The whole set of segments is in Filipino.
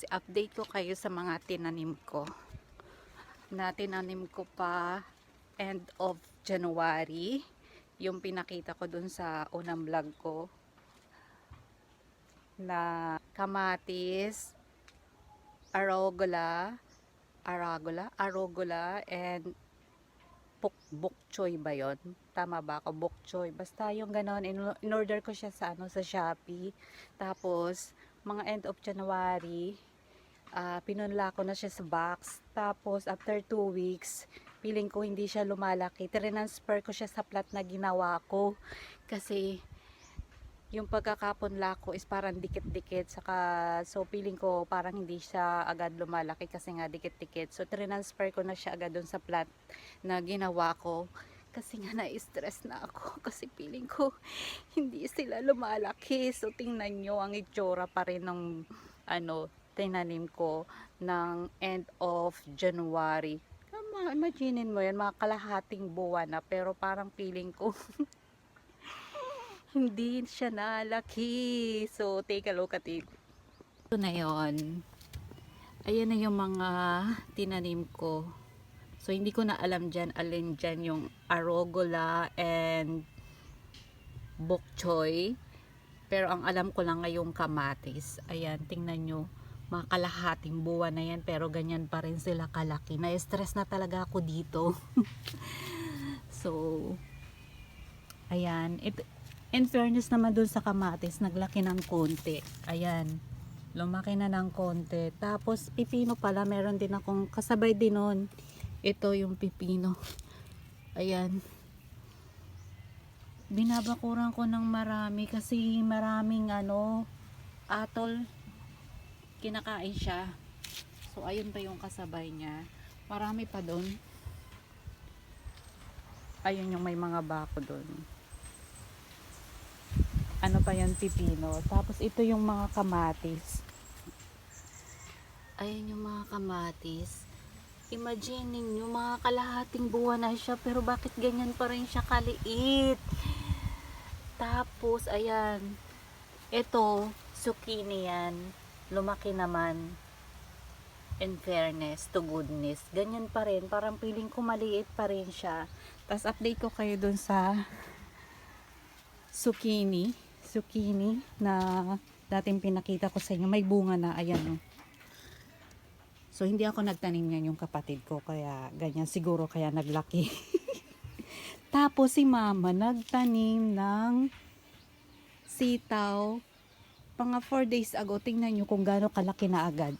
guys, update ko kayo sa mga tinanim ko. Na tinanim ko pa end of January. Yung pinakita ko dun sa unang vlog ko. Na kamatis, arugula, arugula, arugula, and bok, bok choy ba yon? Tama ba ako? Bok choy. Basta yung ganon, in, in order ko siya sa ano sa Shopee. Tapos, mga end of January, ah pinunla ko na siya sa box. Tapos, after 2 weeks, feeling ko hindi siya lumalaki. Transfer ko siya sa plat na ginawa ko. Kasi, yung pagkakapunla ko is parang dikit-dikit. Saka, so feeling ko parang hindi siya agad lumalaki kasi nga dikit-dikit. So, transfer ko na siya agad dun sa plat na ginawa ko. Kasi nga na-stress na ako. Kasi feeling ko hindi sila lumalaki. So, tingnan nyo ang itsura pa rin ng ano, tinanim ko ng end of January. Imaginin mo yan, mga kalahating buwan na. Pero parang feeling ko hindi siya nalaki. So, take a look at it. Ito na yon. Ayan na yung mga tinanim ko. So, hindi ko na alam dyan, alin dyan yung arugula and bok choy. Pero ang alam ko lang ngayong kamatis. Ayan, tingnan nyo. Mga kalahating buwan na yan, pero ganyan pa rin sila kalaki. Na-stress na talaga ako dito. so, ayan. It, in fairness naman dun sa kamatis, naglaki ng konti. Ayan. Lumaki na ng konti. Tapos, pipino pala, meron din akong kasabay din nun. Ito yung pipino. Ayan. Binabakuran ko ng marami kasi maraming ano, atol. Kinakain siya. So, ayun pa yung kasabay niya. Marami pa doon. Ayun yung may mga bako doon. Ano pa yan, pipino. Tapos, ito yung mga kamatis. Ayun yung mga kamatis. Imagine ninyo, mga kalahating buwan na siya, pero bakit ganyan pa rin siya kaliit? Tapos, ayan, ito, zucchini yan, lumaki naman, in fairness to goodness, ganyan pa rin, parang piling ko maliit pa rin siya. Tapos, update ko kayo dun sa zucchini, zucchini na dating pinakita ko sa inyo, may bunga na, ayan oh. So, hindi ako nagtanim niyan yung kapatid ko. Kaya, ganyan siguro kaya naglaki. Tapos, si mama nagtanim ng sitaw. Mga 4 days ago, tingnan nyo kung gaano kalaki na agad.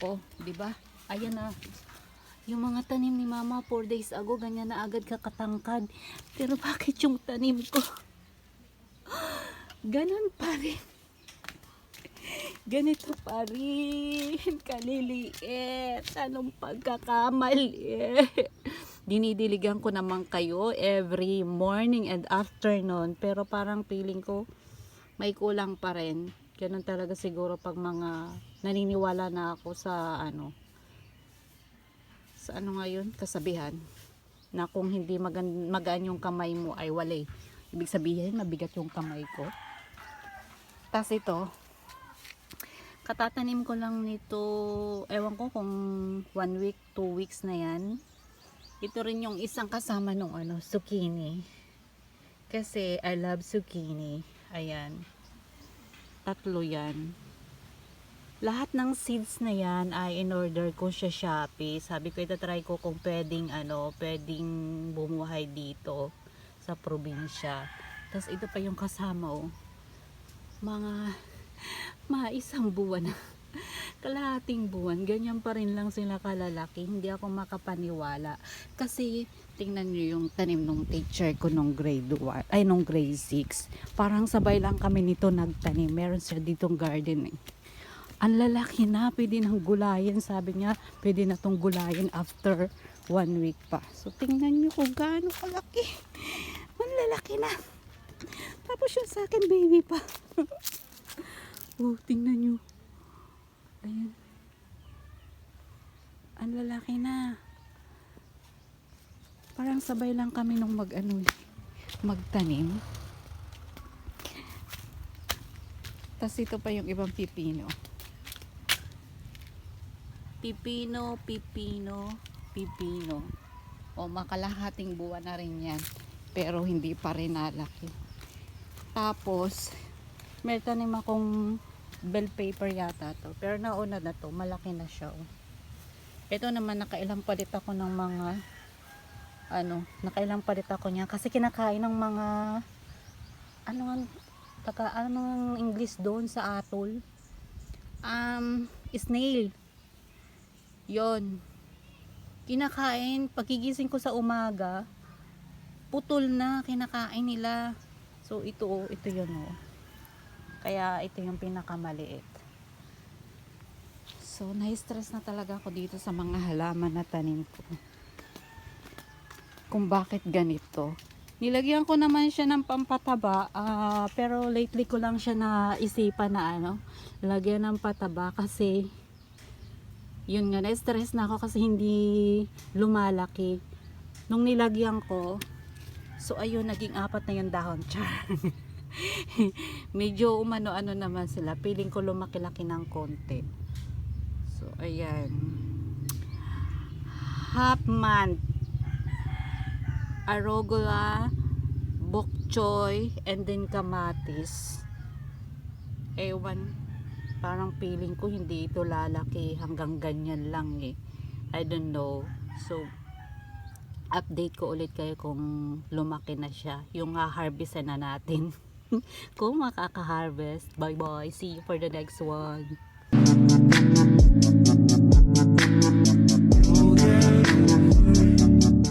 Oh, di ba? Ayan na. Yung mga tanim ni mama 4 days ago, ganyan na agad kakatangkad. Pero bakit yung tanim ko? Ganon pa rin ganito pa rin. Kaliliit. Anong pagkakamali? Dinidiligan ko naman kayo every morning and afternoon. Pero parang feeling ko may kulang pa rin. Ganun talaga siguro pag mga naniniwala na ako sa ano sa ano ngayon kasabihan na kung hindi magan, magaan yung kamay mo ay walay. Ibig sabihin mabigat yung kamay ko. Tas ito, katatanim ko lang nito ewan ko kung one week, two weeks na yan ito rin yung isang kasama nung ano, zucchini kasi I love zucchini ayan. Tatlo yan. Lahat ng seeds na yan ay in order ko sa Shopee. Sabi ko itatry ko kung pwedeng ano, pwedeng bumuhay dito sa probinsya. Tapos ito pa yung kasama oh. Mga mga isang buwan na kalahating buwan, ganyan pa rin lang sila kalalaki. Hindi ako makapaniwala. Kasi, tingnan nyo yung tanim ng teacher ko nung grade 1, ay nung grade 6. Parang sabay lang kami nito nagtanim. Meron siya ditong garden eh. Ang lalaki na, pwede nang gulayan. Sabi niya, pwede na tong gulayan after one week pa. So, tingnan nyo kung gaano kalaki. Ang lalaki na. Tapos yung sa akin, baby pa. Oh, tingnan nyo. Ayan. Ang lalaki na. Parang sabay lang kami nung mag ano, magtanim. Tapos ito pa yung ibang pipino. pipino, pipino, pipino. O makalahating buwan na rin yan. Pero hindi pa rin nalaki. Tapos, may tanim akong bell paper yata to. Pero nauna na to, malaki na siya. Oh. Ito naman, nakailang palit ako ng mga ano, nakailang palit ako niya. Kasi kinakain ng mga ano nga, taga, ano ang English doon sa atol? Um, snail. Yon. Kinakain, pagigising ko sa umaga, putol na, kinakain nila. So, ito, oh, ito yun, oh. Kaya, ito yung pinakamaliit. So, na-stress na talaga ako dito sa mga halaman na tanim ko. Kung bakit ganito. Nilagyan ko naman siya ng pampataba, ah, pero lately ko lang siya naisipan na ano, lagyan ng pataba kasi yun nga, na-stress na ako kasi hindi lumalaki. Nung nilagyan ko, so ayun, naging apat na yung dahon. Char. Medyo umano-ano naman sila. Piling ko lumaki-laki ng konti. So, ayan. Half month. Arugula, bok choy, and then kamatis. Ewan, parang feeling ko hindi ito lalaki hanggang ganyan lang eh. I don't know. So, update ko ulit kayo kung lumaki na siya. Yung ha-harvest na natin. kung makaka-harvest. Bye bye. See you for the next one.